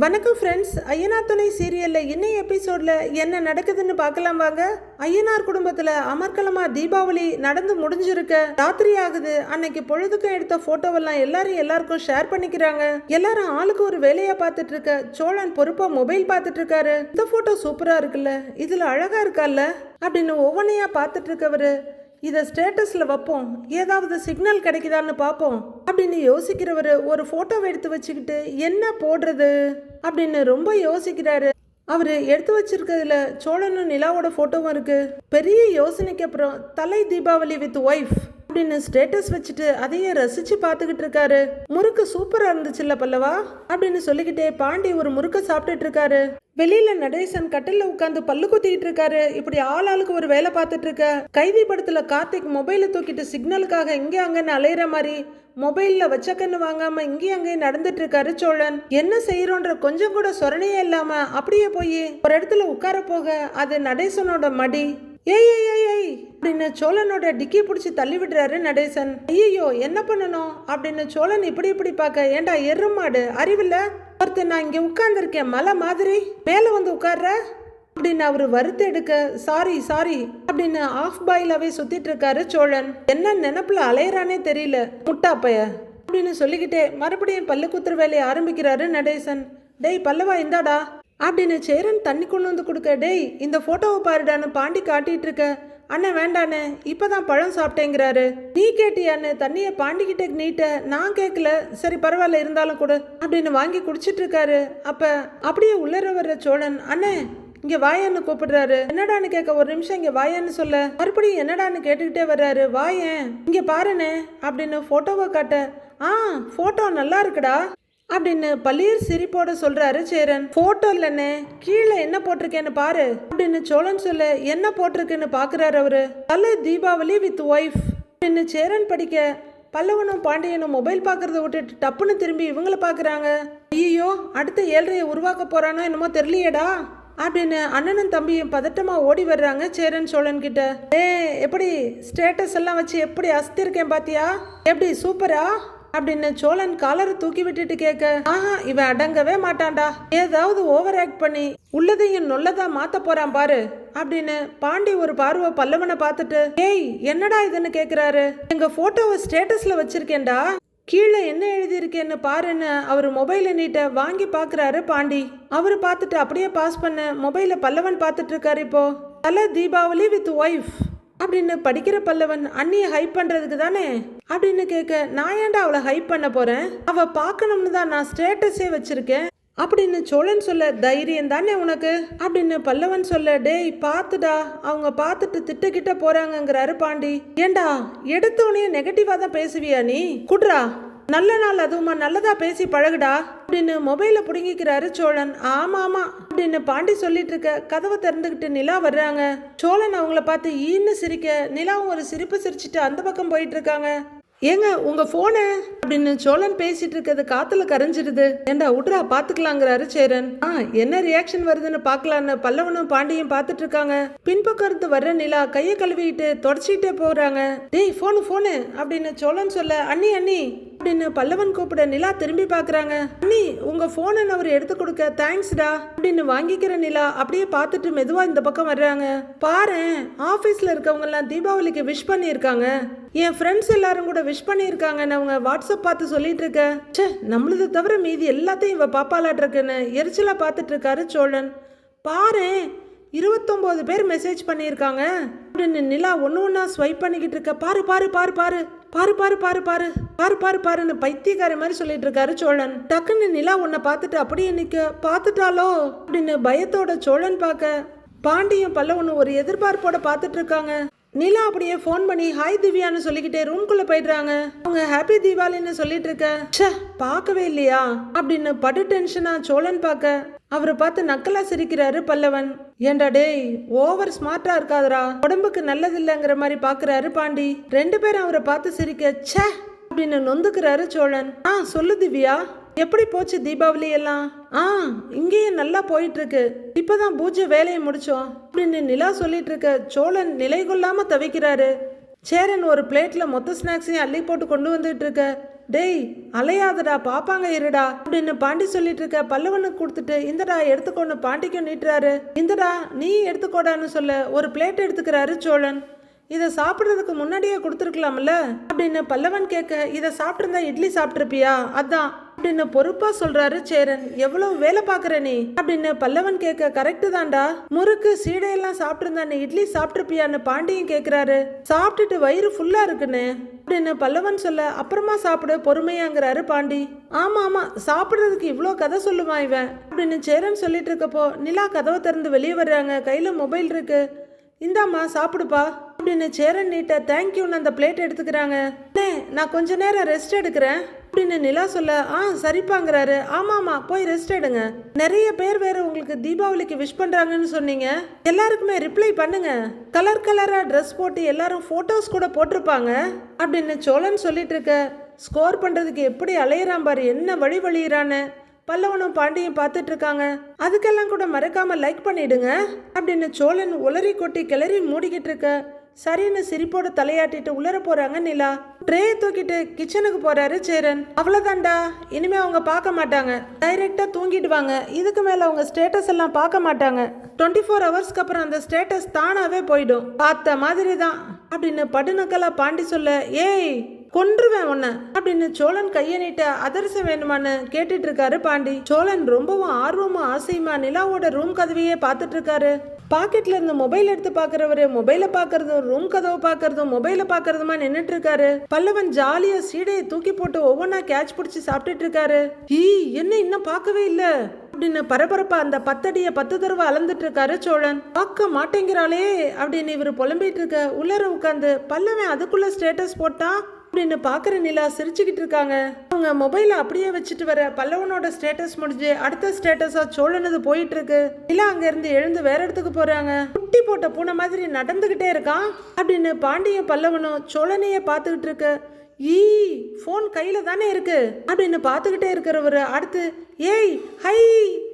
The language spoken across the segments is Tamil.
வணக்கம் ஃப்ரெண்ட்ஸ் ஐயனார் துணை சீரியலில் இன்னும் எபிசோடில் என்ன நடக்குதுன்னு பார்க்கலாம் வாங்க. ஐயனார் குடும்பத்தில் அமர்க்கலமா தீபாவளி நடந்து முடிஞ்சிருக்க. ராத்திரி ஆகுது. அன்னைக்கு பொழுதுக்கும் எடுத்த ஃபோட்டோவெல்லாம் எல்லாரும் எல்லாருக்கும் ஷேர் பண்ணிக்கிறாங்க. எல்லாரும் ஆளுக்கு ஒரு வேலையை பார்த்துட்டு இருக்க சோழன் பொறுப்பாக மொபைல் பார்த்துட்டு இருக்காரு இந்த ஃபோட்டோ சூப்பராக இருக்குல்ல. இதில் அழகாக இருக்கால்ல. அப்படின்னு ஒவ்வொன்றையாக பார்த்துட்டு இருக்கவர் இதை ஸ்டேட்டஸில் வைப்போம். ஏதாவது சிக்னல் கிடைக்குதான்னு பார்ப்போம். அப்படின்னு யோசிக்கிறவர் ஒரு ஃபோட்டோவை எடுத்து வச்சுக்கிட்டு என்ன போடுறது? அப்படின்னு ரொம்ப யோசிக்கிறாரு. அவர் எடுத்து வச்சிருக்கிறதுல சோழனும் நிலாவோட ஃபோட்டோவும் இருக்குது பெரிய யோசனைக்கு அப்புறம் தலை தீபாவளி வித் ஒய்ஃப் அப்படின்னு ஸ்டேட்டஸ் வச்சுட்டு அதையே ரசிச்சு பார்த்துக்கிட்டு இருக்காரு. முறுக்கு சூப்பரா இருந்துச்சுல்ல பல்லவா? அப்படின்னு சொல்லிக்கிட்டே பாண்டி ஒரு முறுக்க சாப்பிட்டுட்டு இருக்காரு. வெளியில நடேசன் கட்டில உட்காந்து பல்லு குத்திக்கிட்டு இருக்காரு. இப்படி ஆள் ஆளுக்கு ஒரு வேலை பார்த்துட்டு இருக்க. கைதி படத்துல கார்த்திக் மொபைலை தூக்கிட்டு சிக்னலுக்காக இங்கே அங்கன்னு அலையிற மாதிரி மொபைல்ல வச்ச கண்ணு வாங்காம இங்கேயும் அங்கேயும் நடந்துட்டு இருக்காரு சோழன். என்ன செய்யறோன்ற கொஞ்சம் கூட சொரணையே இல்லாம அப்படியே போய் ஒரு இடத்துல உட்கார போக அது நடேசனோட மடி. ஏய் ஏய் ஏய் ஏய் அப்படின்னு சோழனோட டிக்கி பிடிச்சி தள்ளி விடுறாரு நடேசன். ஐயோ என்ன பண்ணணும்? அப்படின்னு சோழன் இப்படி இப்படி பார்க்க ஏண்டா எருமாடு அறிவில்ல? ஒருத்தர் நான் இங்கே உட்கார்ந்துருக்கேன் மலை மாதிரி. மேலே வந்து உட்கார்ற? அப்படின்னு அவர் வறுத்து எடுக்க சாரி சாரி அப்படின்னு ஆஃப் பாயிலாவே சுத்திட்டு இருக்காரு சோழன். என்ன நினப்புல அலையறானே தெரியல. முட்டாப்பைய அப்படின்னு சொல்லிக்கிட்டே மறுபடியும் பல்லு குத்துற வேலையை ஆரம்பிக்கிறாரு நடேசன். டேய் பல்லவா இந்தாடா. அப்படின்னு சேரன் தண்ணி கொண்டு வந்து கொடுக்க டேய் இந்த ஃபோட்டோவை பாருடான்னு பாண்டி காட்டிட்டு இருக்க. அண்ணன் வேண்டாண்ணே இப்பதான் பழம் சாப்பிட்டேங்கிறாரு. நீ கேட்டியான்னு தண்ணியை பாண்டிக்கிட்ட நீட்ட நான் கேட்கல சரி பரவாயில்ல இருந்தாலும் கொடு அப்படின்னு வாங்கி குடிச்சிட்டு இருக்காரு. அப்ப அப்படியே உள்ளர வர்ற சோழன் அண்ணே இங்க வாயான்னு கூப்பிடுறாரு. என்னடான்னு கேட்க ஒரு நிமிஷம் இங்க வாயான்னு சொல்ல. மறுபடியும் என்னடான்னு கேட்டுக்கிட்டே வர்றாரு. வாயேன் இங்க பாருண்ணே அப்படின்னு போட்டோவை காட்ட ஆ போட்டோ நல்லா இருக்குடா. அப்படின்னு பள்ளியர் சிரிப்போட சொல்றாரு சேரன். போட்டோ இல்லைண்ணே. கீழே என்ன போட்டிருக்கேன்னு பாரு. அப்படின்னு சோழன் சொல்ல என்ன போட்டிருக்குன்னு பாக்குறாரு அவரு. தலை தீபாவளி வித் ஒய்ஃப் அப்படின்னு சேரன் படிக்க பல்லவனும் பாண்டியனும் மொபைல் பார்க்கறத விட்டுட்டு டப்புன்னு திரும்பி இவங்கள பார்க்குறாங்க ஐயோ அடுத்த ஏழ்றையை உருவாக்க போறானோ என்னமோ தெரியலையேடா. அப்படின்னு அண்ணனும் தம்பியும் பதட்டமா ஓடி வர்றாங்க சேரன் சோழன் கிட்ட. ஏ எப்படி ஸ்டேட்டஸ் எல்லாம் வச்சு எப்படி அஸ்திருக்கேன் பாத்தியா? எப்படி சூப்பரா அப்படின்னு சோழன் காலரை தூக்கி விட்டுட்டு கேட்க ஆஹா இவன் அடங்கவே மாட்டான்டா. ஏதாவது ஓவர் ஆக்ட் பண்ணி உள்ளதையும் நொல்லதா மாத்த போறான் பாரு அப்படின்னு பாண்டி ஒரு பார்வை பல்லவனை பார்த்துட்டு ஏய் என்னடா இதுன்னு கேக்குறாரு? எங்க போட்டோவை ஸ்டேட்டஸ்ல வச்சிருக்கேன்டா. கீழே என்ன எழுதியிருக்கேன்னு பாருன்னு அவர் மொபைலை நீட்ட வாங்கி பார்க்குறாரு பாண்டி. அவர் பார்த்துட்டு அப்படியே பாஸ் பண்ண மொபைலை பல்லவன் பார்த்துட்டு இருக்காரு இப்போ. தல தீபாவளி வித் ஒய்ஃப் அப்படின்னு படிக்கிற பல்லவன் அண்ணியை ஹைப் பண்றதுக்கு தானே? அப்படின்னு கேட்க நான் ஏன்டா அவளை ஹைப் பண்ண போறேன்? அவ பார்க்கணும்னு தான் நான் ஸ்டேட்டஸே வச்சிருக்கேன். அப்படின்னு சோழன் சொல்ல தைரியம் தானே உனக்கு? அப்படின்னு பல்லவன் சொல்ல டேய் பார்த்துடா. அவங்க பார்த்துட்டு திட்டக்கிட்ட போறாங்கங்கிறாரு பாண்டி. ஏண்டா எடுத்தோடனே நெகட்டிவா தான் பேசுவியா நீ? குட்ரா நல்ல நாள் அதுவுமா நல்லதா பேசி பழகுடா. அப்படின்னு மொபைல புடுங்கிக்கிறாரு சோழன். ஆமா ஆமா அப்படின்னு பாண்டி சொல்லிட்டு இருக்க கதவை திறந்துகிட்டு நிலா வர்றாங்க. சோழன் அவங்கள பார்த்து ஈன்னு சிரிக்க. நிலாவும் ஒரு சிரிப்பு சிரிச்சிட்டு அந்த பக்கம் போயிட்டு இருக்காங்க ஏங்க உங்க போனு அப்படின்னு சோழன் பேசிட்டு இருக்கிறது காத்துல கரைஞ்சிருது. ஏண்டா விட்றா பாத்துக்கலாங்கிறாரு சேரன். ஆ என்ன ரியாக்ஷன் வருதுன்னு பார்க்கலான்னு பல்லவனும் பாண்டியும் பாத்துட்டு இருக்காங்க பின்பக்கம் இருந்து வர்ற நிலா கையை கழுவிட்டு தொடச்சிட்டே போறாங்க. டேய் போனு போனு அப்படின்னு சோழன் சொல்ல அண்ணி அண்ணி. அப்படின்னு பல்லவன் கூப்பிட நிலா திரும்பி பார்க்குறாங்க. அண்ணி உங்க போனை அவர் எடுத்து கொடுக்க தேங்க்ஸ்டா அப்படின்னு வாங்கிக்கிற நிலா அப்படியே பார்த்துட்டு மெதுவா இந்த பக்கம் வர்றாங்க. பாரு ஆபீஸ்ல இருக்கவங்க எல்லாம் தீபாவளிக்கு விஷ் பண்ணியிருக்காங்க. என் ஃப்ரெண்ட்ஸ் எல்லாரும் கூட விஷ் பண்ணியிருக்காங்கன்னு அவங்க வாட்ஸ்அப் பார்த்து சொல்லிட்டு இருக்க. ச்சே நம்மளது தவிர மீதி எல்லாத்தையும் இவ பாப்பாலாட்டிருக்குன்னு எரிச்சலா பார்த்துட்டு இருக்காரு சோழன். பாரு இருபத்தொம்போது பேர் மெசேஜ் பண்ணியிருக்காங்க. அப்படின்னு நிலா ஒன்று ஒன்றா ஸ்வைப் பண்ணிக்கிட்டு இருக்க. பாரு பாரு பாரு பாரு. பாரு பாரு பாரு பாரு. பாரு பாரு பாருன்னு பைத்தியக்கார மாதிரி சொல்லிட்டு இருக்காரு சோழன். டக்குன்னு நிலா உன்னை பார்த்துட்டு அப்படியே நிக்க. பார்த்துட்டாலோ அப்படின்னு பயத்தோட சோழன் பார்க்க பாண்டியும் பல்லவனும் ஒரு எதிர்பார்ப்போட பார்த்துட்டு இருக்காங்க. நிலா அப்படியே ஃபோன் பண்ணி ஹாய் திவ்யான்னு சொல்லிக்கிட்டே ரூம்குள்ள போயிடுறாங்க. அவங்க ஹாப்பி தீபாவளின்னு சொல்லிட்டு இருக்க. ச்சே பார்க்கவே இல்லையா? அப்படின்னு படு டென்ஷனா சோழன் பார்க்க. அவரை பார்த்து நக்கலா சிரிக்கிறாரு பல்லவன். ஏண்டா டேய் ஓவர் ஸ்மார்ட்டா இருக்காதடா. உடம்புக்கு நல்லது இல்லைங்கிற மாதிரி பாக்குறாரு பாண்டி. ரெண்டு பேரும் அவரை பார்த்து சிரிக்க ச்சே அப்படின்னு நொந்துக்கிறாரு சோழன். ஆ சொல்லு திவ்யா எப்படி போச்சு தீபாவளி எல்லாம்? ஆ இங்கேயும் நல்லா போயிட்டு இருக்கு இப்பதான் பூஜை வேலையை முடிச்சோம் அப்படின்னு நிலா சொல்லிட்டு இருக்க சோழன் நிலை கொள்ளாம தவிக்கிறாரு. சேரன் ஒரு பிளேட்ல மொத்த ஸ்நாக்ஸையும் அள்ளி போட்டு கொண்டு வந்துட்டு இருக்க டேய் அலையாதடா பாப்பாங்க இருடா அப்படின்னு பாண்டி சொல்லிட்டு இருக்க பல்லவனுக்கு கொடுத்துட்டு இந்தடா எடுத்துக்கோன்னு பாண்டிக்கும் நீட்டுறாரு. இந்தடா நீ எடுத்துக்கோடான்னு சொல்ல ஒரு பிளேட் எடுத்துக்கிறாரு சோழன். இதை சாப்பிட்றதுக்கு முன்னாடியே கொடுத்துருக்கலாம்ல அப்படின்னு பல்லவன் கேட்க இதை சாப்பிட்ருந்தா இட்லி சாப்பிட்ருப்பியா அதான் அப்படின்னு பொறுப்பா சொல்றாரு சேரன். எவ்வளவு வேலை பாக்குற நீ? அப்படின்னு பல்லவன் கேட்க கரெக்டு தான்டா. முறுக்கு சீடையெல்லாம் சாப்பிட்டிருந்தா நீ இட்லி சாப்பிட்ருப்பியான்னு பாண்டியன் கேக்குறாரு சாப்பிட்டுட்டு வயிறு ஃபுல்லா இருக்குன்னு? அப்படின்னு பல்லவன் சொல்ல அப்புறமா சாப்பிடு பொறுமையாங்கிறாரு பாண்டி. ஆமா ஆமா. சாப்பிட்றதுக்கு இவ்வளோ கதை சொல்லுமா இவன்? அப்படின்னு சேரன் சொல்லிட்டு இருக்கப்போ நிலா கதவை திறந்து வெளியே வர்றாங்க. கையில மொபைல் இருக்கு. இந்தாம்மா சாப்பிடுப்பா. அப்படின்னு சேரன் நீட்ட தேங்க்யூன்னு அந்த பிளேட் எடுத்துக்கிறாங்க. நான் கொஞ்ச நேரம் ரெஸ்ட் எடுக்கிறேன். அப்படின்னு நிலா சொல்ல ஆ சரிப்பாங்கிறாரு. ஆமாமா போய் ரெஸ்ட் எடுங்க. நிறைய பேர் வேற உங்களுக்கு தீபாவளிக்கு விஷ் பண்றாங்கன்னு சொன்னீங்க. எல்லாருக்குமே ரிப்ளை பண்ணுங்க. கலர் கலரா ட்ரெஸ் போட்டு எல்லாரும் போட்டோஸ் கூட போட்டிருப்பாங்க அப்படின்னு சோழன் சொல்லிட்டு இருக்க. ஸ்கோர் பண்றதுக்கு எப்படி அலையிறான் பாரு என்ன வழி வழியிறான்னு. பல்லவனும் பாண்டியும் பார்த்துட்டு இருக்காங்க. அதுக்கெல்லாம் கூட மறக்காம லைக் பண்ணிடுங்க அப்படின்னு சோழன் உளறி கொட்டி கிளறி மூடிக்கிட்டு இருக்க. சரின்னு சிரிப்போட தலையாட்டிட்டு உள்ளர போறாங்க நிலா. ட்ரே தூக்கிட்டு கிச்சனுக்கு போறாரு சேரன். அவ்வளவுதான்டா. இனிமே அவங்க பார்க்க மாட்டாங்க. டைரக்டா தூங்கிடுவாங்க இதுக்கு மேல அவங்க ஸ்டேட்டஸ் எல்லாம் பார்க்க மாட்டாங்க. டுவெண்ட்டி ஃபோர் ஹவர்ஸ்க்கு அப்புறம் அந்த ஸ்டேட்டஸ் தானாவே போயிடும். பார்த்த மாதிரி தான் அப்படின்னு படுநக்கலா பாண்டி சொல்ல ஏய் கொன்றுவேன் உன்னை. அப்படின்னு சோழன் கையை நீட்ட அதிரசம் வேணுமான்னு? கேட்டுட்டு இருக்காரு பாண்டி. சோழன் ரொம்பவும் ஆர்வமும் ஆசையுமா நிலாவோட ரூம் கதவையே பார்த்துட்டு இருக்காரு. பாக்கெட்ல இருந்து மொபைல் எடுத்து பாக்குறவரு மொபைல பாக்குறதும் ரூம் கதவை பாக்குறதும் மொபைல பாக்குறதுமா நின்னுட்டு இருக்காரு. பல்லவன் ஜாலியா சீடையை தூக்கி போட்டு ஒவ்வொன்றா கேட்ச் பிடிச்சி சாப்பிட்டுட்டு இருக்காரு. ஈ என்ன இன்னும் பார்க்கவே இல்ல. அப்படின்னு பரபரப்பா அந்த பத்தடிய பத்து தடவை அளந்துட்டு இருக்காரு சோழன். பார்க்க மாட்டேங்கிறாளே அப்படின்னு இவர் புலம்பிட்டு இருக்க உள்ளர உட்காந்து பல்லவன் அதுக்குள்ள ஸ்டேட்டஸ் போட்டா அப்படின்னு பார்க்குற நிலா சிரிச்சுக்கிட்டு இருக்காங்க. அவங்க மொபைலை அப்படியே வச்சுட்டு வர பல்லவனோட ஸ்டேட்டஸ் முடிஞ்சு அடுத்த ஸ்டேட்டஸாக சோழனது போயிட்டு இருக்கு நிலா அங்கேருந்து எழுந்து வேற இடத்துக்கு போகிறாங்க குட்டி போட்ட பூனை மாதிரி நடந்துக்கிட்டே இருக்கான் அப்படின்னு பாண்டிய பல்லவனும் சோழனையே பார்த்துக்கிட்டு இருக்கு. ஈ ஃபோன் கையில் தானே இருக்கு. அப்படின்னு பார்த்துக்கிட்டே இருக்கிறவர் அடுத்து ஏய் ஹை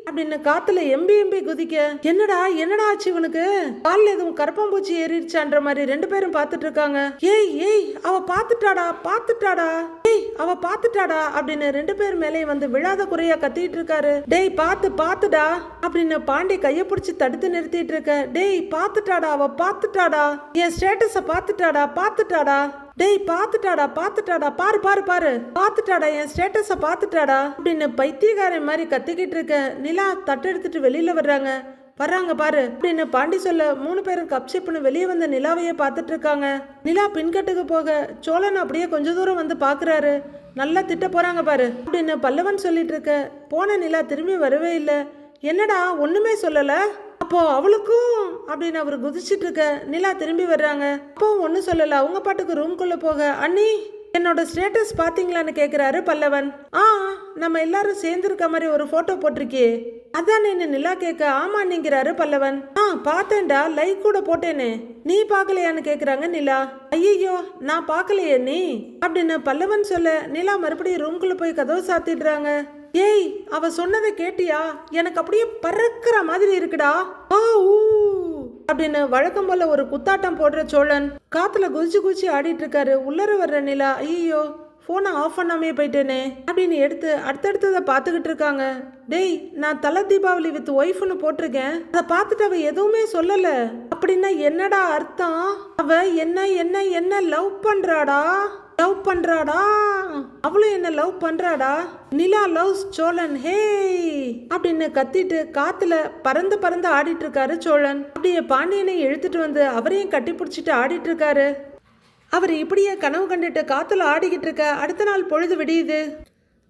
அப்படின்னு காத்துல எம்பி எம்பி குதிக்க என்னடா என்னடா ஆச்சு இவனுக்கு? காலில் எதுவும் கரப்பாம்பூச்சி ஏறிடுச்சான்ற மாதிரி ரெண்டு பேரும் பார்த்துட்டு இருக்காங்க ஏய் ஏய் அவ பார்த்துட்டாடா பார்த்துட்டாடா. ஏய் அவ பார்த்துட்டாடா அப்படின்னு ரெண்டு பேர் மேலே வந்து விழாத குறையா கத்திட்டு இருக்காரு டேய் பார்த்து பார்த்துடா அப்படின்னு பாண்டி கைய பிடிச்சி தடுத்து நிறுத்திட்டு இருக்க டேய் பார்த்துட்டாடா அவ பார்த்துட்டாடா. என் ஸ்டேட்டஸ பார்த்துட்டாடா பார்த்துட்டாடா. டேய் பாத்துட்டாடா பாத்துட்டாடா பாரு பாரு பாரு. பாத்துட்டாடா என் ஸ்டேட்டஸ பாத்துட்டாடா அப்படின்னு பைத்தியக்காரன் மாதிரி கத்திக்கிட்டு இருக்க நிலா தட்டெடுத்துட்டு வெளியில வர்றாங்க. வர்றாங்க பாரு அப்படின்னு பாண்டி சொல்ல மூணு பேரும் கப்ஷிப்னு வெளியே வந்த நிலாவையே பார்த்துட்டு இருக்காங்க. நிலா பின்கட்டுக்கு போக சோழன் அப்படியே கொஞ்ச தூரம் வந்து பாக்குறாரு. நல்லா திட்ட போறாங்க பாரு அப்படின்னு பல்லவன் சொல்லிட்டு இருக்க. போன நிலா திரும்பி வரவே இல்லை. என்னடா ஒண்ணுமே சொல்லலை? அப்போ அவளுக்கும் அப்படின்னு அவர் குதிச்சிட்டு இருக்க நிலா திரும்பி வர்றாங்க. அப்போ ஒன்றும் சொல்லல. அவங்க பாட்டுக்கு ரூம்குள்ள போக. அண்ணி என்னோட ஸ்டேட்டஸ் பாத்தீங்களான்னு கேக்குறாரு பல்லவன். ஆ நம்ம எல்லாரும் சேர்ந்துருக்க மாதிரி ஒரு போட்டோ போட்டிருக்கியே. அதான் என்ன நிலா கேட்க ஆமா நீங்கிறாரு பல்லவன். ஆ பார்த்தேன்டா. லைக் கூட போட்டேனே. நீ பார்க்கலையான்னு கேக்குறாங்க நிலா. ஐயோ நான் பார்க்கலையே நீ. அப்படின்னு பல்லவன் சொல்ல நிலா மறுபடியும் ரூம்குள்ள போய் கதவை சாத்திடுறாங்க. ஏய் அவ சொன்னதை கேட்டியா? எனக்கு அப்படியே பறக்கிற மாதிரி இருக்குடா. ஆ ஊ. அப்படின்னு வழக்கம் போல ஒரு குத்தாட்டம் போடுற சோழன் காத்துல குதிச்சு குதிச்சு ஆடிட்டு இருக்காரு. உள்ளர வர்ற நிலா ஐயோ ஃபோனை ஆஃப் பண்ணாமே போயிட்டேனே அப்படின்னு எடுத்து அடுத்தடுத்ததை பார்த்துக்கிட்டு இருக்காங்க. டேய் நான் தலை தீபாவளி வித் ஒய்ஃப்னு போட்டிருக்கேன். அதை பார்த்துட்டு அவ எதுவுமே சொல்லலை. அப்படின்னா என்னடா அர்த்தம்? அவ என்ன என்ன என்ன லவ் பண்றாடா? லவ் பண்றாடா? அவளும் என்ன லவ் பண்றாடா? நிலா லவ்ஸ் சோழன் ஹே அப்படின்னு கத்திட்டு காத்துல பறந்து பறந்து ஆடிட்டு இருக்காரு சோழன். அப்படியே பாண்டியனை இழுத்துட்டு வந்து அவரையும் கட்டி பிடிச்சிட்டு ஆடிட்டு இருக்காரு அவர் இப்படியே கனவு கண்டுட்டு காத்துல ஆடிக்கிட்டு இருக்க அடுத்த நாள் பொழுது விடியுது.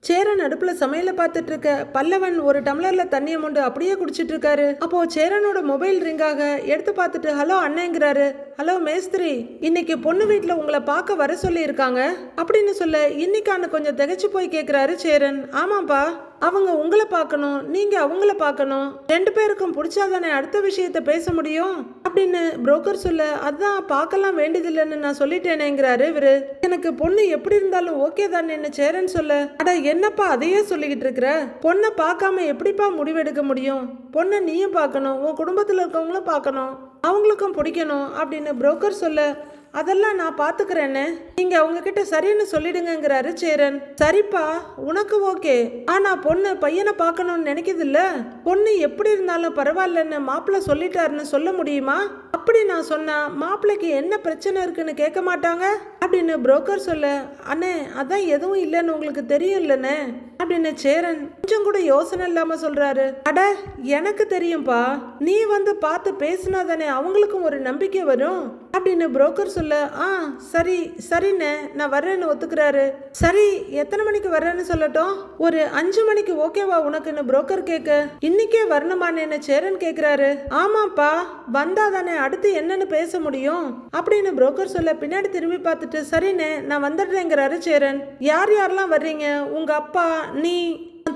சேரன் அடுப்புல சமையல பார்த்துட்டு இருக்க. பல்லவன் ஒரு டம்ளர்ல தண்ணியை மொண்டு அப்படியே குடிச்சிட்டு இருக்காரு. அப்போ சேரனோட மொபைல் ரிங்காக எடுத்து பார்த்துட்டு ஹலோ அண்ணேங்கிறாரு. ஹலோ மேஸ்திரி. இன்னைக்கு பொண்ணு வீட்டில் உங்களை பார்க்க வர சொல்லி இருக்காங்க அப்படின்னு சொல்ல இன்னைக்கான கொஞ்சம் திகைச்சு போய் கேட்குறாரு சேரன். ஆமாப்பா அவங்க உங்களை பார்க்கணும் நீங்க அவங்கள பார்க்கணும். ரெண்டு பேருக்கும் பிடிச்சாதானே அடுத்த விஷயத்த பேச முடியும்? அப்படின்னு புரோக்கர் சொல்ல அதான் பார்க்கலாம் வேண்டியதில்லைன்னு நான் சொல்லிட்டேனேங்கிறாரு இவரு. எனக்கு பொண்ணு எப்படி இருந்தாலும் ஓகே தானே சேரன் சொல்ல அட என்னப்பா அதையே சொல்லிக்கிட்டு இருக்கிற? பொண்ணை பார்க்காம எப்படிப்பா முடிவெடுக்க முடியும்? பொண்ணை நீயும் பார்க்கணும் உன் குடும்பத்தில் இருக்கவங்களும் பார்க்கணும். அவங்களுக்கும் பிடிக்கணும் அப்படின்னு புரோக்கர் சொல்ல அதெல்லாம் நான் பார்த்துக்கிறேன்னு நீங்க அவங்கக்கிட்ட சரின்னு சொல்லிடுங்கிறாரு சேரன். சரிப்பா உனக்கு ஓகே. ஆனா பொண்ணு பையனை பார்க்கணும்னு நினைக்குது இல்ல பொண்ணு எப்படி இருந்தாலும் பரவாயில்லன்னு மாப்பிள்ளை சொல்லிட்டாருன்னு சொல்ல முடியுமா? அப்படி நான் சொன்னா மாப்பிள்ளைக்கு என்ன பிரச்சனை இருக்குன்னு கேட்க மாட்டாங்க? அப்படின்னு புரோக்கர் சொல்ல அண்ணே அதான் எதுவும் இல்லைன்னு உங்களுக்கு தெரியும் இல்லைண்ணே அப்படின்னு சேரன் கொஞ்சம் கூட யோசனை இல்லாம சொல்றாரு. அட எனக்கு தெரியும்பா நீ வந்து பார்த்து பேசினா தானே அவங்களுக்கும் ஒரு நம்பிக்கை வரும்? அப்படின்னு புரோக்கர் சொல்ல ஆ சரி சரிண்ணே நான் வர்றேன்னு ஒத்துக்கிறாரு. சரி எத்தனை மணிக்கு வர்றேன்னு சொல்லட்டும்? ஒரு அஞ்சு மணிக்கு ஓகேவா உனக்குன்னு புரோக்கர் கேட்க இன்னைக்கே வரணுமானேன்னு சேரன் கேட்கிறாரு ஆமாப்பா வந்தா தானே அடுத்து என்னன்னு பேச முடியும்? அப்படின்னு புரோக்கர் சொல்ல பின்னாடி திரும்பி பார்த்துட்டு சரிண்ணே நான் வந்துடுறேங்கிறாரு சேரன். யார் யாரெல்லாம் வர்றீங்க? உங்க அப்பா நீ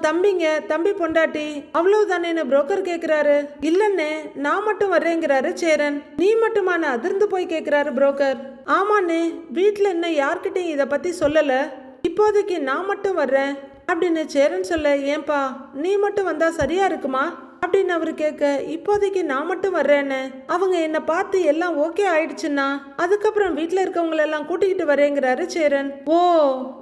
தம்பிங்க தம்பி பொண்டாட்டி அவ்வளவுதானேன்னு புரோக்கர் கேக்குறாரு? இல்லன்னு நான் மட்டும் வர்றேங்கிறாரு சேரன். நீ மட்டுமான அதிர்ந்து போய் கேக்குறாரு புரோக்கர் ஆமாண்ணே வீட்டுல இன்னும் யார்கிட்டயும் இத பத்தி சொல்லல. இப்போதைக்கு நான் மட்டும் வர்றேன் அப்படின்னு சேரன் சொல்ல ஏன்பா நீ மட்டும் வந்தா சரியா இருக்குமா? அப்படின்னு அவர் கேட்க இப்போதைக்கு நான் மட்டும் வர்றேன்னு? அவங்க என்னை பார்த்து எல்லாம் ஓகே ஆயிடுச்சுன்னா? அதுக்கப்புறம் வீட்டில் இருக்கவங்களெல்லாம் கூட்டிக்கிட்டு வரேங்கிறாரு சேரன். ஓ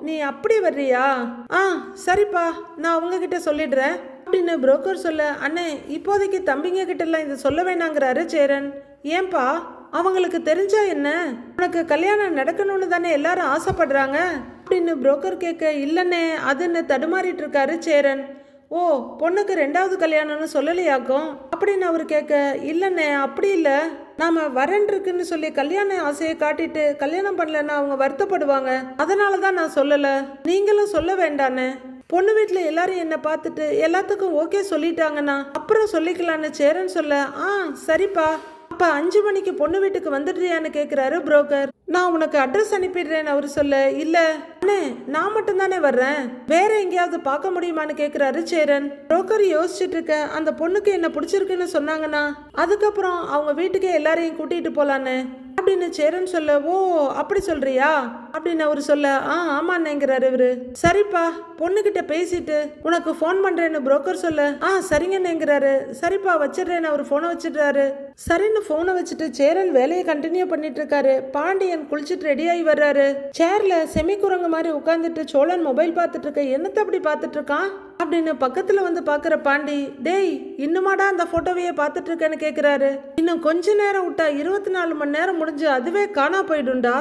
நீ அப்படி வர்றியா? ஆ சரிப்பா நான் உங்ககிட்ட சொல்லிடுறேன் அப்படின்னு புரோக்கர் சொல்ல அண்ணே இப்போதைக்கு தம்பிங்க கிட்டலாம் இதை சொல்ல வேணாங்கிறாரு சேரன். ஏன்பா அவங்களுக்கு தெரிஞ்சா என்ன? உனக்கு கல்யாணம் நடக்கணும்னு தானே எல்லாரும் ஆசைப்படுறாங்க? அப்படின்னு புரோக்கர் கேட்க இல்லைண்ணே அதுன்னு தடுமாறிட்டு இருக்காரு சேரன். ஓ பொண்ணுக்கு ரெண்டாவது கல்யாணம்னு சொல்லலையாக்கும்? அப்படின்னு அவர் கேட்க இல்லைண்ணே அப்படி இல்லை. நாம வரேன்ருக்குன்னு சொல்லி கல்யாண ஆசையை காட்டிட்டு கல்யாணம் பண்ணலன்னா அவங்க வருத்தப்படுவாங்க. அதனால தான் நான் சொல்லலை. நீங்களும் சொல்ல வேண்டாண்ணே. பொண்ணு வீட்டில் எல்லாரும் என்னை பார்த்துட்டு எல்லாத்துக்கும் ஓகே சொல்லிட்டாங்கண்ணா அப்புறம் சொல்லிக்கலான்னு சேரன் சொல்ல ஆ சரிப்பா. அப்போ அஞ்சு மணிக்கு பொண்ணு வீட்டுக்கு வந்துடுறியான்னு கேட்குறாரு புரோக்கர் நான் உனக்கு அட்ரஸ் அனுப்பிடுறேன்னு அவர் சொல்ல இல்லை. அண்ணே நான் மட்டும்தானே வர்றேன். வேற எங்கேயாவது பார்க்க முடியுமான்னு கேக்குறாரு சேரன். புரோக்கர் யோசிச்சுட்டு இருக்க அந்த பொண்ணுக்கு என்ன பிடிச்சிருக்குன்னு சொன்னாங்கன்னா அதுக்கப்புறம் அவங்க வீட்டுக்கே எல்லாரையும் கூட்டிட்டு போலான்னு அப்படின்னு சேரன் சொல்ல ஓ அப்படி சொல்றியா? அப்படின்னு அவர் சொல்ல ஆ ஆமாண்ணேங்கிறாரு இவரு. சரிப்பா பொண்ணுகிட்ட பேசிட்டு உனக்கு ஃபோன் பண்றேன்னு புரோக்கர் சொல்ல ஆ சரிங்கண்ணேங்கிறாரு. சரிப்பா வச்சிடுறேன்னு அவர் ஃபோனை வச்சிடுறாரு. சரின்னு ஃபோனை வச்சுட்டு சேரன் வேலையை கண்டினியூ பண்ணிட்டு இருக்காரு பாண்டியன் குளிச்சுட்டு ரெடியாகி வர்றாரு. சேர்ல செமி குரங்கு மாதிரி உட்காந்துட்டு சோழன் மொபைல் பார்த்துட்டு இருக்க என்னத்தை அப்படி பார்த்துட்டு இருக்கான்? அப்படின்னு பக்கத்துல வந்து பாக்குற பாண்டி டேய் இன்னுமாடா அந்த போட்டோவையே பார்த்துட்டு இருக்கேன்னு கேக்குறாரு. இன்னும் கொஞ்ச நேரம் விட்டா இருபத்தி நாலு மணி நேரம் முடிஞ்சு அதுவே காணா போயிடும்டா.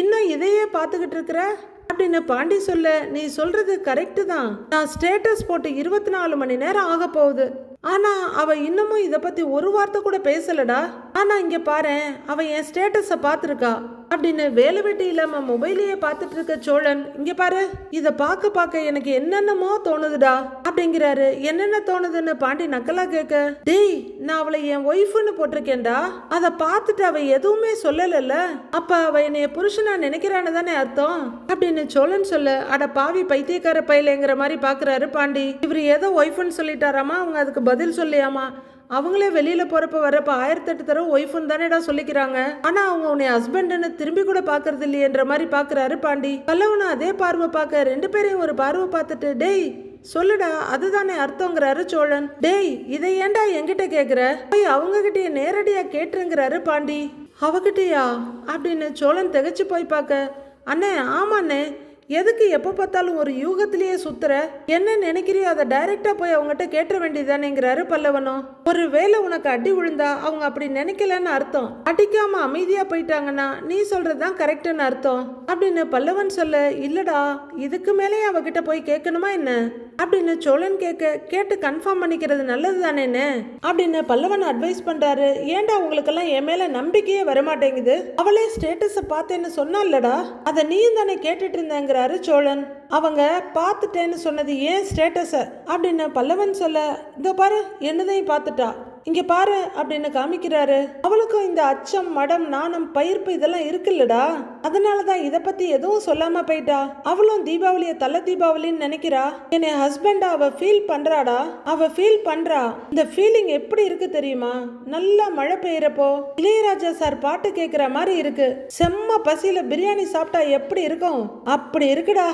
இன்னும் இதையே பார்த்துக்கிட்டு இருக்கிற அப்படின்னு பாண்டி சொல்ல நீ சொல்றது கரெக்டு தான். நான் ஸ்டேட்டஸ் போட்டு இருபத்தி நாலு மணி நேரம் ஆக போகுது. ஆனா அவ இன்னமும் இதை பத்தி ஒரு வார்த்தை கூட பேசலடா. ஆனால் இங்கே பாரு அவன் என் ஸ்டேட்டஸை பார்த்துருக்கா. அப்படின்னு வேலை வெட்டி இல்லாம மொபைலையே பார்த்துட்டு இருக்க சோழன் இங்க பாரு இத பார்க்க பார்க்க எனக்கு என்னென்னமோ தோணுதுடா அப்படிங்கிறாரு. என்னென்ன தோணுதுன்னு பாண்டி நக்கலா கேட்க டேய் நான் அவளை என் ஒய்ஃப்னு போட்டிருக்கேன்டா. அதை பார்த்துட்டு அவ எதுவுமே சொல்லலல்ல. அப்ப அவ என்னைய புருஷனா நினைக்கிறான்னு தானே அர்த்தம்? அப்படின்னு சோழன் சொல்ல அட பாவி பைத்தியக்கார பையலேங்கிற மாதிரி பாக்குறாரு பாண்டி. இவர் ஏதோ ஒய்ஃப்னு சொல்லிட்டாராமா? அவங்க அதுக்கு பதில் சொல்லியாமா? அவங்களே வெளியில போறப்ப வரப்ப ஆயிரத்தெட்டு தடவை ஒய்ஃபுன்னு தானேடா சொல்லிக்கிறாங்க. ஆனா அவங்க உன்னை ஹஸ்பண்ட்னு திரும்பி கூட பாக்குறது இல்லையன்ற மாதிரி பாக்குறாரு பாண்டி. பல்லவனும் அதே பார்வை பார்க்க ரெண்டு பேரையும் ஒரு பார்வை பார்த்துட்டு டேய் சொல்லுடா அதுதானே அர்த்தங்கிறாரு சோழன். டேய் இதை ஏன்டா என்கிட்ட கேக்குற? போய் அவங்க கிட்டயே நேரடியா கேட்டுருங்கிறாரு பாண்டி. அவகிட்டயா? அப்படின்னு சோழன் திகச்சு போய் பார்க்க அண்ணே ஆமாண்ணே எதுக்கு எப்போ பார்த்தாலும் ஒரு யூகத்திலேயே சுத்துற? என்ன நினைக்கிறியோ அதை டைரக்டா போய் அவங்ககிட்ட கேட்ட வேண்டியதானேங்கிறாரு பல்லவனும் ஒரு வேளை உனக்கு அடி விழுந்தா அவங்க அப்படி நினைக்கலன்னு அர்த்தம். அடிக்காம அமைதியா போயிட்டாங்கன்னா நீ சொல்றதுதான் கரெக்டுன்னு அர்த்தம். அப்படின்னு பல்லவன் சொல்ல இல்லடா இதுக்கு மேலே அவகிட்ட போய் கேட்கணுமா என்ன? அப்படின்னு சோழன் கேட்க கேட்டு கன்ஃபார்ம் பண்ணிக்கிறது நல்லது தானேன்னு? அப்படின்னு பல்லவன் அட்வைஸ் பண்றாரு. ஏன்டா உங்களுக்கெல்லாம் என் மேல நம்பிக்கையே வரமாட்டேங்குது? அவளே ஸ்டேட்டஸை பார்த்தேன்னு சொன்னாலடா அதை நீயும் தானே கேட்டுட்டு இருந்தேங்கிறாரு சோழன். அவங்க பார்த்துட்டேன்னு சொன்னது ஏன் ஸ்டேட்டஸை அப்படின்னு பல்லவன் சொல்ல இதோ பாரு என்னதையும் பார்த்துட்டா. இங்க பாரு அப்படின்னு காமிக்கிறாரு. அவளுக்கும் இந்த அச்சம் மடம் நாணம் பயிர்ப்பு இதெல்லாம் இருக்குல்லடா. அதனாலதான் இத பத்தி எதுவும் சொல்லாம போயிட்டா. அவளும் தீபாவளிய தல தீபாவளின்னு நினைக்கிறா. என்னை ஹஸ்பண்டா அவ ஃபீல் பண்றாடா? அவ ஃபீல் பண்றா? இந்த ஃபீலிங் எப்படி இருக்கு தெரியுமா? நல்லா மழை பெய்யறப்போ இளையராஜா சார் பாட்டு கேக்குற மாதிரி இருக்கு. செம்ம பசியில பிரியாணி சாப்பிட்டா எப்படி இருக்கும்? அப்படி இருக்குடா.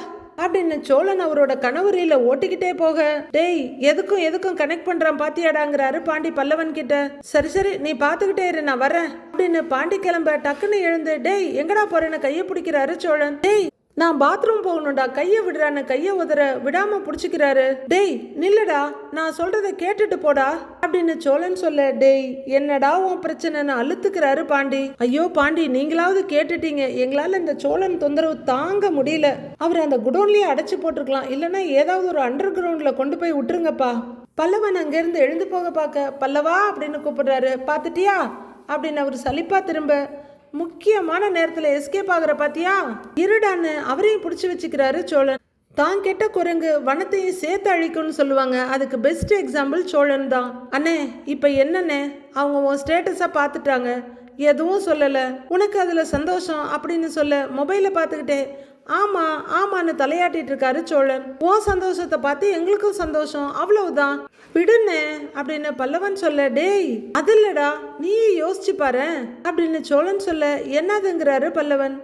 அப்படின்னு சோழன் அவரோட கணவரியில ஓட்டிக்கிட்டே போக டேய் எதுக்கும் எதுக்கும் கனெக்ட் பண்றான் பாத்தியாடாங்கிறாரு பாண்டி பல்லவன் கிட்ட. சரி சரி நீ பாத்துக்கிட்டே இரு நான் வரேன். அப்படின்னு பாண்டி கிளம்ப டக்குன்னு எழுந்து டேய் எங்கடா போறேன்னு கையை பிடிக்கிறாரு சோழன். டேய் நான் பாத்ரூம் போகணும்டா கையை விடுறான்னு கையை உதற விடாம புடிச்சுக்கிறாரு. டேய் நில்லடா நான் சொல்றத கேட்டுட்டு போடா அப்படின்னு சோழன் சொல்ல டேய் என்னடா உன் பிரச்சனைன்னு அழுத்துக்கிறாரு பாண்டி. ஐயோ பாண்டி நீங்களாவது கேட்டுட்டீங்க. எங்களால இந்த சோழன் தொந்தரவு தாங்க முடியல. அவர் அந்த குடோன்லயே அடைச்சு போட்டிருக்கலாம். இல்லைன்னா ஏதாவது ஒரு அண்டர் கிரவுண்ட்ல கொண்டு போய் விட்டுருங்கப்பா. பல்லவன் அங்கிருந்து எழுந்து போக பார்க்க பல்லவா? அப்படின்னு கூப்பிடுறாரு. பார்த்துட்டியா? அப்படின்னு அவர் சலிப்பா திரும்ப முக்கியமான நேரத்தில் எஸ்கேப் ஆகுற பாத்தியா? இருடான்னு அவரையும் பிடிச்சி வச்சுக்கிறாரு சோழன். தான் கெட்ட குரங்கு வனத்தையும் சேர்த்து அழிக்கும்னு சொல்லுவாங்க. அதுக்கு பெஸ்ட் எக்ஸாம்பிள் சோழன் தான். அண்ணே இப்போ என்னண்ணே? அவங்க உன் ஸ்டேட்டஸாக பார்த்துட்டாங்க எதுவும் சொல்லலை. உனக்கு அதில் சந்தோஷம் அப்படின்னு சொல்ல மொபைலை பார்த்துக்கிட்டே ஆமா ஆமான்னு தலையாட்டிட்டு இருக்காரு சோழன். உன் சந்தோஷத்தை பார்த்து எங்களுக்கும் சந்தோஷம் அவ்வளவுதான். விடுன்னு அப்படின்னு பல்லவன் சொல்ல டேய் அது இல்லடா நீயே யோசிச்சு பாரு அப்படின்னு சோழன் சொல்ல என்னதுங்கிறாரு பல்லவன்.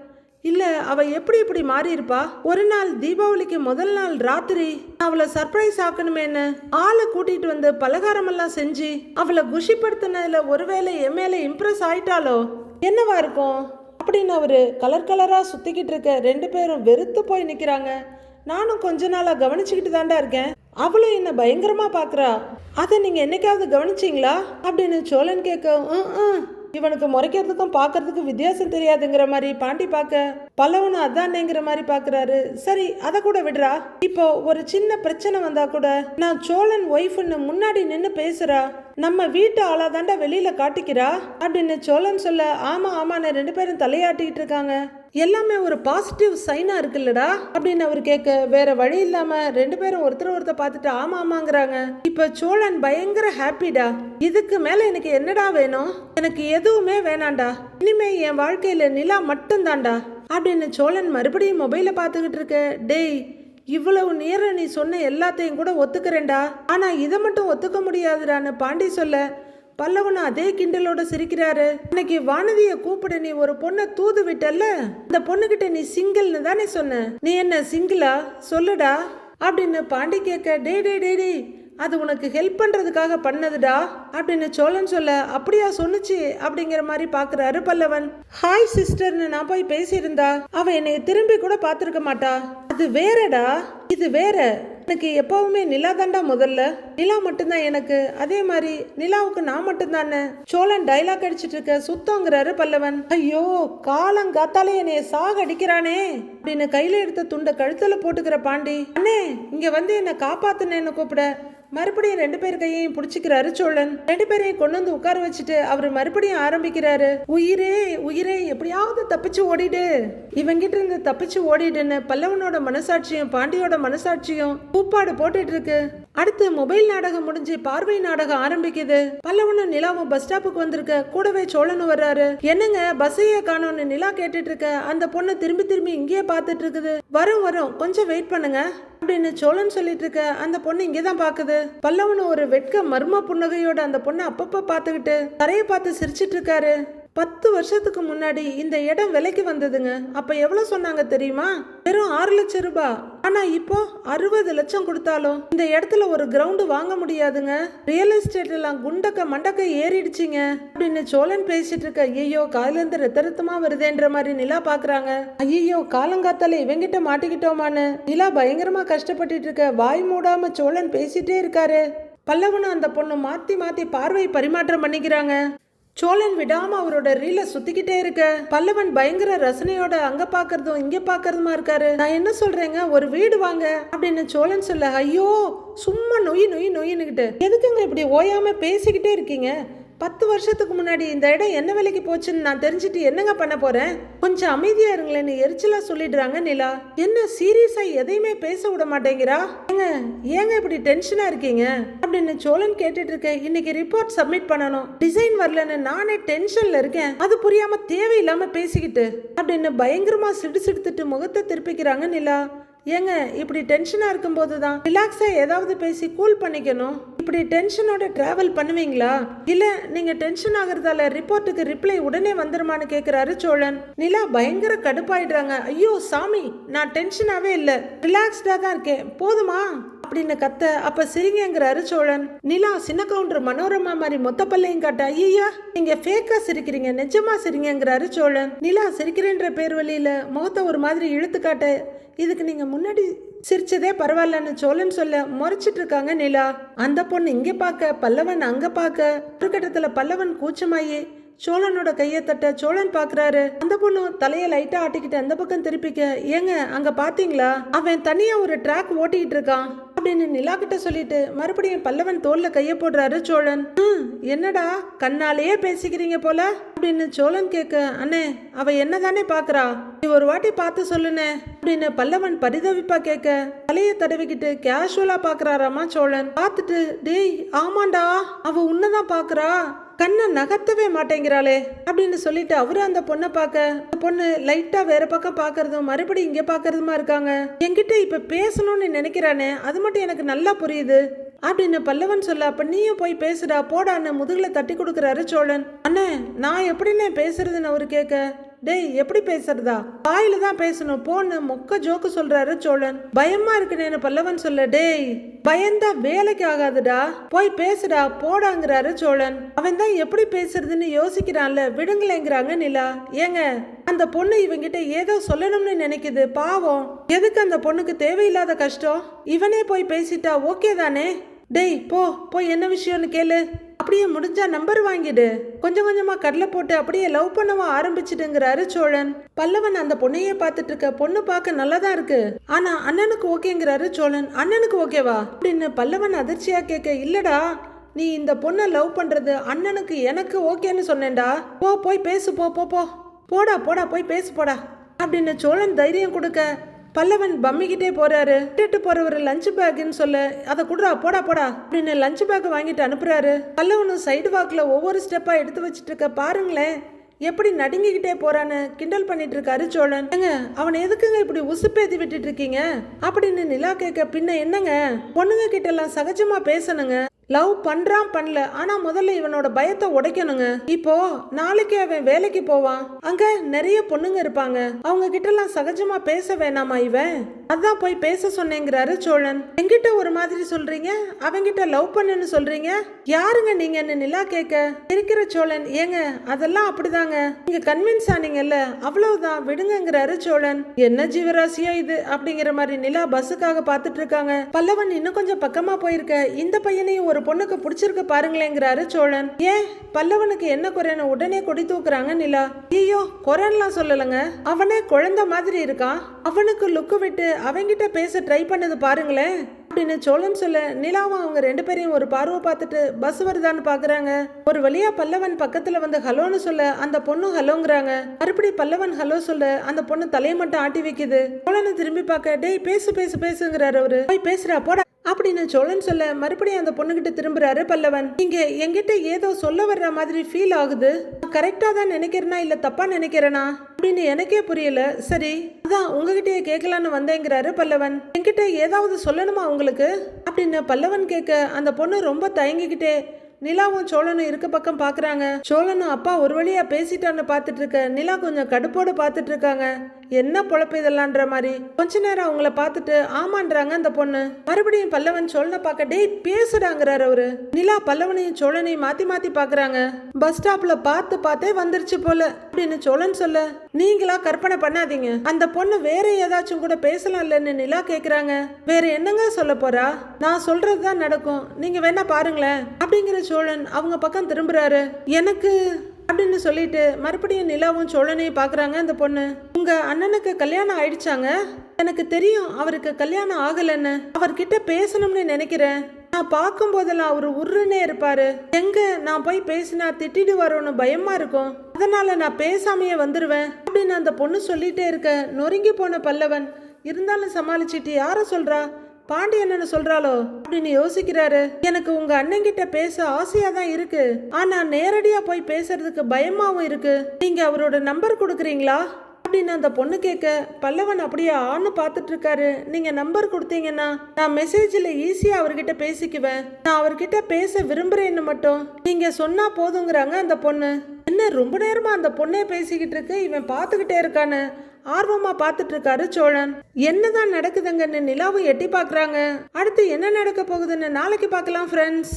இல்ல அவ எப்படி இப்படி மாறியிருப்பா? ஒரு நாள் தீபாவளிக்கு முதல் நாள் ராத்திரி அவளை சர்ப்ரைஸ் ஆக்கணுமேன்னு ஆளை கூட்டிட்டு வந்து பலகாரம் எல்லாம் செஞ்சு அவளை குஷிப்படுத்தினதுல ஒருவேளை என் மேலே இம்ப்ரெஸ் ஆயிட்டாலோ என்னவா இருக்கும்? அப்படின்னு அவர் கலர் கலராக சுற்றிக்கிட்டு இருக்க ரெண்டு பேரும் வெறுத்து போய் நிற்கிறாங்க நானும் கொஞ்ச நாளாக கவனிச்சுக்கிட்டு தாண்டா இருக்கேன். அவளும் என்ன பயங்கரமாக பார்க்குறா அதை நீங்கள் என்னைக்காவது கவனிச்சீங்களா? அப்படின்னு சோழன் கேட்க ம்." இவனுக்கு முறைக்கிறதுக்கும் பார்க்கறதுக்கும் வித்தியாசம் தெரியாதுங்கிற மாதிரி பாண்டி பார்க்க பல்லவனும் அதானேங்கிற மாதிரி பார்க்கறாரு. சரி அதை கூட விடுறா. இப்போ ஒரு சின்ன பிரச்சனை வந்தா கூட நான் சோழன் ஒய்ஃப்னு முன்னாடி நின்று பேசுறா. நம்ம வீட்டு ஆளாதாண்டா வெளியில காட்டிக்கிறா? அப்படின்னு சோழன் சொல்ல ஆமா ஆமான்னு ரெண்டு பேரும் தலையாட்டிக்கிட்டு இருக்காங்க. எல்லாமே ஒரு பாசிட்டிவ் சைனாக இருக்குல்லடா அப்படின்னு அவர் கேட்க வேற வழி இல்லாம ரெண்டு பேரும் ஒருத்தர் ஒருத்தர் பார்த்துட்டு ஆமா ஆமாங்கிறாங்க. இப்போ சோழன் பயங்கர ஹாப்பிடா இதுக்கு மேல எனக்கு என்னடா வேணும்? எனக்கு எதுவுமே வேணாண்டா. இனிமே என் வாழ்க்கையில நிலா மட்டும்தான்டா அப்படின்னு சோழன் மறுபடியும் மொபைலை பார்த்துக்கிட்டு இருக்க டேய் இவ்வளவு நேரம் நீ சொன்ன எல்லாத்தையும் கூட ஒத்துக்கிறேன்டா. ஆனா இதை மட்டும் ஒத்துக்க முடியாதுடான்னு பாண்டி சொல்ல பல்லவனும் அதே கிண்டலோட சிரிக்கிறாரு. இன்னைக்கு வானதியை கூப்பிட நீ ஒரு பொண்ணை தூது விட்டல்ல? அந்த பொண்ணுகிட்ட நீ சிங்கிள்னு தானே சொன்ன? நீ என்ன சிங்கிளா? சொல்லுடா. அப்படின்னு பாண்டி கேட்க டே டே டே டே அது உனக்கு ஹெல்ப் பண்ணுறதுக்காக பண்ணதுடா. அப்படின்னு சோழன் சொல்ல அப்படியா சொன்னுச்சு அப்படிங்கிற மாதிரி பார்க்குறாரு பல்லவன். ஹாய் சிஸ்டர்னு நான் போய் பேசியிருந்தா அவ என்னை திரும்பி கூட பார்த்துருக்க மாட்டா. அது வேறடா இது வேற. எனக்கு எப்பவுமே நிலா தாண்டா முதல்ல. நிலா மட்டும்தான் எனக்கு. அதே மாதிரி நிலாவுக்கு நான் மட்டும்தானே? சோழன் டைலாக் அடிச்சிட்டு இருக்க சுத்தங்கிறாரு பல்லவன். ஐயோ காலங்காத்தாலே என்னைய சாக அடிக்கிறானே அப்படின்னு கையில எடுத்த துண்டை கழுத்துல போட்டுக்கிற பாண்டி அண்ணே இங்க வந்து என்ன காப்பாத்துனேன்னு கூப்பிட. மறுபடியும் ரெண்டு பேர் கையையும் பிடிச்சிக்கிறாரு சோழன். ரெண்டு பேரையும் கொண்டு வந்து உட்கார வச்சுட்டு அவர் மறுபடியும் ஆரம்பிக்கிறாரு. உயிரே உயிரே எப்படியாவது தப்பிச்சு ஓடிடு. இவங்கிட்ட இருந்து தப்பிச்சு ஓடிடுன்னு பல்லவனோட மனசாட்சியும் பாண்டியோட மனசாட்சியும் கூப்பாடு போட்டுட்டு இருக்கு. அடுத்து மொபைல் நாடகம் முடிஞ்சு பார்வை நாடகம் ஆரம்பிக்குது. பல்லவனும் நிலாவும் பஸ் ஸ்டாப்புக்கு வந்திருக்க கூடவே சோழனும் வர்றாரு. என்னங்க பஸ்ஸையே காணோம்னு நிலா கேட்டுட்டு இருக்க? அந்த பொண்ணு திரும்பி திரும்பி இங்கேயே பார்த்துட்டு இருக்குது. வரும் வரும். கொஞ்சம் வெயிட் பண்ணுங்க. அப்படின்னு சோழன் சொல்லிட்டு இருக்க? அந்த பொண்ணு இங்கே தான் பாக்குது பல்லவனும் ஒரு வெட்க மர்ம புன்னகையோட அந்த பொண்ணை அப்பப்ப பார்த்துக்கிட்டு தரையை பார்த்து சிரிச்சிட்டு இருக்காரு. பத்து வருஷத்துக்கு முன்னாடி இந்த இடம் விலைக்கு வந்ததுங்க. அப்ப எவ்வளவு சொன்னாங்க தெரியுமா? வெறும் ஆறு லட்சம் ரூபாய் ஆனா இப்போ அறுபது லட்சம் கொடுத்தாலும் இந்த இடத்துல ஒரு கிரவுண்டு வாங்க முடியாதுங்க. ரியல் எஸ்டேட் எல்லாம் குண்டக்க மண்டக்க ஏறிடுச்சிங்க. அப்படின்னு சோழன் பேசிட்டு இருக்க ஐயோ காதுல ரத்த ரத்தமா வருதேன்ற மாதிரி நிலா பாக்குறாங்க. ஐயோ காலங்காத்தால இவங்கிட்ட மாட்டிக்கிட்டோமான்னு நிலா பயங்கரமா கஷ்டப்பட்டுட்டு இருக்க வாய் மூடாம சோழன் பேசிட்டே இருக்காரு. பல்லவனும் அந்த பொண்ணு மாத்தி மாத்தி பார்வை பரிமாற்றம் பண்ணிக்கிறாங்க. சோழன் விடாம அவரோட ரீல சுத்திக்கிட்டே இருக்க. பல்லவன் பயங்கர ரசனையோட அங்க பாக்குறதும் இங்க பாக்குறதுமா இருக்காரு. நான் என்ன சொல்றேங்க? ஒரு வீடு வாங்க அப்படின்னு சோழன் சொல்ல ஐயோ சும்மா நொய் நொய் நொயின்னுகிட்டு. எதுக்குங்க இப்படி ஓயாம பேசிக்கிட்டே இருக்கீங்க? பத்து வருஷத்துக்கு முன்னாடி இந்த இடம் என்ன விலைக்கு போச்சுன்னு நான் தெரிஞ்சுட்டு என்னங்க பண்ண போறேன்? கொஞ்சம் அமைதியா இருங்களேன்னு எரிச்சலா சொல்லிடுறாங்க நிலா. என்ன சீரியஸா எதையுமே பேச விட மாட்டேங்கிறா? ஏங்க ஏங்க இப்படி டென்ஷனா இருக்கீங்க? அப்படின்னு சோழன் கேட்டுட்டு இருக்கேன். இன்னைக்கு ரிப்போர்ட் சப்மிட் பண்ணணும். டிசைன் வரலன்னு நானே டென்ஷன்ல இருக்கேன். அது புரியாம தேவையில்லாம பேசிக்கிட்டு அப்படின்னு பயங்கரமா சிடு சிடுத்துட்டு முகத்தை திருப்பிக்கிறாங்க நிலா. ஏங்க இப்படி டென்ஷனாக இருக்கும்போது தான் ரிலாக்ஸாக ஏதாவது பேசி கூல் பண்ணிக்கணும். இப்படி டென்ஷனோட ட்ராவல் பண்ணுவீங்களா? இல்லை நீங்கள் டென்ஷன் ஆகுறதால ரிப்போர்ட்டுக்கு ரிப்ளை உடனே வந்துருமான்னு கேட்குறாரு சோழன். நிலா பயங்கர கடுப்பாயிடுறாங்க. ஐயோ சாமி நான் டென்ஷனாகவே இல்லை. ரிலாக்ஸ்டாக தான் இருக்கேன். போதுமா? அப்படின்னு கத்த அப்ப சிரிங்கிறாரு சோழன். நிலா சின்ன கவுண்டர் மனோரமா மாதிரி மொத்த பல்லையும் காட்ட ஐயா நீங்க ஃபேக்கா சிரிக்கிறீங்க நிஜமா சிரிங்கிறாரு சோழன். நிலா சிரிக்கிறேன்ற பேர் வழியில முகத்தை ஒரு மாதிரி இழுத்து காட்ட இதுக்கு நீங்க முன்னாடி சிரிச்சதே பரவாயில்லன்னு சோழன் சொல்ல முறைச்சிட்டு இருக்காங்க நிலா. அந்த பொண்ணு இங்க பார்க்க பல்லவன் அங்க பார்க்க ஒரு கட்டத்துல பல்லவன் கூச்சமாயி சோழனோட கையை தட்ட சோழன் பாக்குறாரு. அந்த பொண்ணு தலையை லைட்டா ஆட்டிக்கிட்டு அந்த பக்கம் திருப்பிக்க ஏங்க அங்க பாத்தீங்களா? அவன் தனியா ஒரு ட்ராக் ஓட்டிக்கிட்டு இருக்கான். அப்படின்னு நிலா கிட்ட சொல்லிட்டு மறுபடியும் பல்லவன் தோல்ல கைய போடுறாரு சோழன். "ம், என்னடா கண்ணாலேயே பேசிக்கிறீங்க போல? அப்படின்னு சோழன் கேட்க அண்ணே அவ என்னதானே பாக்குறா? நீ ஒரு வாட்டி பார்த்து சொல்லுனே அப்படின்னு பல்லவன் பரிதவிப்பா கேட்க தலையை தடவிக்கிட்டு கேஷுவலா பாக்குறாராமா சோழன். பார்த்துட்டு டேய் ஆமாண்டா அவ உன்னதான் பாக்குறா. கண்ணை நகர்த்தவே மாட்டேங்கிறாளே அப்படின்னு சொல்லிட்டு அவரு அந்த பொண்ணை பார்க்க அந்த பொண்ணு லைட்டா வேற பக்கம் பார்க்கறதும் மறுபடியும் இங்க பார்க்கறதுமா இருக்காங்க. என்கிட்ட இப்ப பேசணும்னு நினைக்கிறானே அது மட்டும் எனக்கு நல்லா புரியுது. அப்படின்னு பல்லவன் சொல்ல அப்ப நீயும் போய் பேசுடா போடான்னு முதுகுல தட்டி கொடுக்குறாரு சோழன். அண்ணே நான் எப்படிண்ணே பேசுறதுன்னு அவரு கேட்க டேய் எப்படி பேசுறதா? வாயில தான் பேசணும். போன்னு மொக்க ஜோக்கு சொல்றாரு சோழன். பயமா இருக்குனேன்னு பல்லவன் சொல்ல டேய் பயந்தா வேலைக்கு ஆகாதுடா. போய் பேசுடா போடாங்கிறாரு சோழன். அவன் தான் எப்படி பேசுறதுன்னு யோசிக்கிறான்ல. விடுங்களேங்கிறாங்க நிலா. ஏங்க அந்த பொண்ணு இவங்கிட்ட ஏதோ சொல்லணும்னு நினைக்குது. பாவம். எதுக்கு அந்த பொண்ணுக்கு தேவையில்லாத கஷ்டம்? இவனே போய் பேசிட்டா ஓகே தானே? டேய் போ போய் என்ன விஷயம்னு கேளு. அப்படியே முடிஞ்சா நம்பர் வாங்கிடு. கொஞ்சம் கொஞ்சமா கடலை போட்டு அப்படியே லவ் பண்ணவா ஆரம்பிச்சிடுங்கிறாரு சோழன். பல்லவன் அந்த பொண்ணையே பார்த்துட்டு இருக்க பொண்ணு பார்க்க நல்லதா இருக்கு. ஆனா அண்ணனுக்கு ஓகேங்கிறாரு சோழன். அண்ணனுக்கு ஓகேவா? அப்படின்னு பல்லவன் அதிர்ச்சியா கேட்க இல்லடா நீ இந்த பொண்ணை லவ் பண்றது அண்ணனுக்கு எனக்கு ஓகேன்னு சொன்னேன்டா. போ போய் பேசு போ போ போ. போடா போடா போய் பேசு போடா. அப்படின்னு சோழன் தைரியம் கொடுக்க பல்லவன் பம்மிக்கிட்டே போறாரு. விட்டுட்டு போறவர் லஞ்ச் பேக்னு சொல்ல அதை குடுறா போடா போடா அப்படின்னு லஞ்ச் பேக் வாங்கிட்டு அனுப்புறாரு. பல்லவனும் சைடு வாக்ல ஒவ்வொரு ஸ்டெப்பா எடுத்து வச்சிட்டு இருக்க பாருங்களேன் எப்படி நடுங்கிக்கிட்டே போறான்னு கிண்டல் பண்ணிட்டு இருக்காரு சோழன். ஏங்க அவனை எதுக்குங்க இப்படி உசுப்பேத்தி விட்டுட்டு இருக்கீங்க? அப்படின்னு நிலா கேட்க பின்ன என்னங்க? பொண்ணுங்க கிட்ட எல்லாம் சகஜமா பேசணுங்க. லவ் பண்றான் பண்ணல. ஆனா முதல்ல இவனோட பயத்தை உடைக்கணுங்க. இப்போ நாளைக்கு அவன் வேலைக்கு போவான். அங்க நிறைய பொண்ணுங்க இருப்பாங்க. அவங்க கிட்ட எல்லாம் சகஜமா பேச வேணாமா இவன்? அதான் போய் பேச சொன்னேங்கிறாரு சோழன். என்கிட்ட ஒரு மாதிரி சொல்றீங்க? அவங்கிட்ட லவ் பண்ணுன்னு சொல்றீங்க? யாருங்க நீங்கன்னு நிலா கேட்க. இருக்கிற சோழன் ஏங்க அதெல்லாம் அப்படிதாங்க. நீங்க கன்வின்ஸ் ஆனீங்கல்ல அவ்வளவுதான் விடுங்கிறாரு சோழன். என்ன ஜீவராசியா இது? அப்படிங்கிற மாதிரி நிலா பஸ்ஸுக்காக பாத்துட்டு இருக்காங்க. பல்லவன் இன்னும் கொஞ்சம் பக்கமா போயிருக்க. இந்த பையனையும் ஒரு பொண்ணுக்கு பிடிச்சிருக்கு பாருங்களேங்கிறாரு சோழன். ஏன்? பல்லவனுக்கு என்ன குறைன்னு உடனே கொடி தூக்குறாங்க நிலா. ஐயோ குறைன்லாம் சொல்லலங்க. அவனே குழந்தை மாதிரி இருக்கான். அவனுக்கு லுக்கு விட்டு அவங்கிட்ட பேச ட்ரை பண்ணது பாருங்களேன். அப்படின்னு சோழன் சொல்ல நிலாவும் அவங்க ரெண்டு பேரையும் ஒரு பார்வை பார்த்துட்டு பஸ் வருதான்னு பாக்குறாங்க. ஒரு வழியா பல்லவன் பக்கத்துல வந்து ஹலோன்னு சொல்ல அந்த பொண்ணு ஹலோங்கிறாங்க. மறுபடி பல்லவன் ஹலோ சொல்ல அந்த பொண்ணு தலையை மட்டும் ஆட்டி வைக்குது. சோழனை திரும்பி பார்க்க டேய் பேசு பேசு பேசுங்கிறாரு அவரு. போய் பேசுறா போடா. அப்படின்னு சோழன் சொல்ல மறுபடியும் அந்த பொண்ணுகிட்ட திரும்புறாரு பல்லவன். நீங்க என்கிட்ட ஏதோ சொல்ல வர்ற மாதிரி ஃபீல் ஆகுது. கரெக்டா தான் நினைக்கிறேனா இல்ல தப்பா நினைக்கிறேனா? அப்படின்னு எனக்கே புரியல. சரி அதான் உங்ககிட்டயே கேட்கலான்னு வந்தேங்கிறாரு பல்லவன். என்கிட்ட ஏதாவது சொல்லணுமா உங்களுக்கு? அப்படின்னு பல்லவன் கேட்க அந்த பொண்ணு ரொம்ப தயங்கிக்கிட்டே நிலாவும் சோழனும் இருக்க பக்கம் பாக்குறாங்க. சோழனும் அப்பா ஒரு வழியா பேசிட்டான்னு பாத்துட்டு இருக்க. நிலா கொஞ்சம் கடுப்போட பாத்துட்டு இருக்காங்க. என்ன பொழப்பு இதெல்லாம்ன்ற மாதிரி? கொஞ்ச நேரம் அவங்கள பார்த்துட்டு ஆமான்றாங்க அந்த பொண்ணு. மறுபடியும் பல்லவன் சோழனை பார்க்க டேய் பேசுடாங்கிறாரு அவரு. நிலா பல்லவனையும் சோழனையும் மாத்தி மாத்தி பாக்குறாங்க பஸ் ஸ்டாப்ல பார்த்து பார்த்தே வந்துருச்சு போல அப்படின்னு சோழன் சொல்ல. நீங்களா கற்பனை பண்ணாதீங்க. அந்த பொண்ணு வேற ஏதாச்சும் கூட பேசலாம் இல்லைன்னு நிலா கேக்குறாங்க. வேற என்னங்க சொல்ல போறா? நான் சொல்றதுதான் நடக்கும். நீங்க வேணா பாருங்களேன். அப்படிங்கிற சோழன் அவங்க பக்கம் திரும்புறாரு. எனக்கு அப்படின்னு சொல்லிட்டு மறுபடியும் நிலாவும் சோழனையும் பார்க்குறாங்க அந்த பொண்ணு. உங்க அண்ணனுக்கு கல்யாணம் ஆயிடுச்சாங்க? எனக்கு தெரியும் அவருக்கு கல்யாணம் ஆகலைன்னு. அவர்கிட்ட பேசணும்னு நினைக்கிறேன். நான் பார்க்கும் போதெல்லாம் அவர் உருன்னே இருப்பாரு. எங்க நான் போய் பேசினா திட்டிட்டு திட்டிடுவாரோன்னு பயமா இருக்கும். அதனால நான் பேசாமையே வந்துருவேன் அப்படின்னு அந்த பொண்ணு சொல்லிட்டே இருக்க நொறுங்கி போன பல்லவன். இருந்தாலும் சமாளிச்சிட்டு யார சொல்றா? பாண்டியன்னு சொல்றாளோ? அப்படின்னு யோசிக்கிறாரு. எனக்கு உங்க அண்ணங்கிட்ட பேச ஆசையா தான் இருக்கு. ஆனா நேரடியா போய் பேசுறதுக்கு பயமாவும் இருக்கு. நீங்க அவரோட நம்பர் கொடுக்குறீங்களா? அப்படின்னு அந்த பொண்ணு கேட்க பல்லவன் அப்படியே ஆன்னு பார்த்துட்டு இருக்காரு. நீங்க நம்பர் கொடுத்தீங்கன்னா நான் மெசேஜில் ஈஸியா அவர்கிட்ட பேசிக்குவேன். நான் அவர்கிட்ட பேச விரும்புறேன்னு மட்டும். நீங்க சொன்னா போதுங்கிறாங்க அந்த பொண்ணு. என்ன ரொம்ப நேரமா அந்த பொண்ணே பேசிக்கிட்டு இருக்கு? இவன் பார்த்துக்கிட்டே இருக்கானு ஆர்வமா பார்த்துட்டு இருக்காரு சோழன். என்னதான் நடக்குதுங்கன்னு நிலாவும் எட்டி பாக்குறாங்க அடுத்து என்ன நடக்க போகுதுன்னு நாளைக்கு பார்க்கலாம் ஃப்ரெண்ட்ஸ்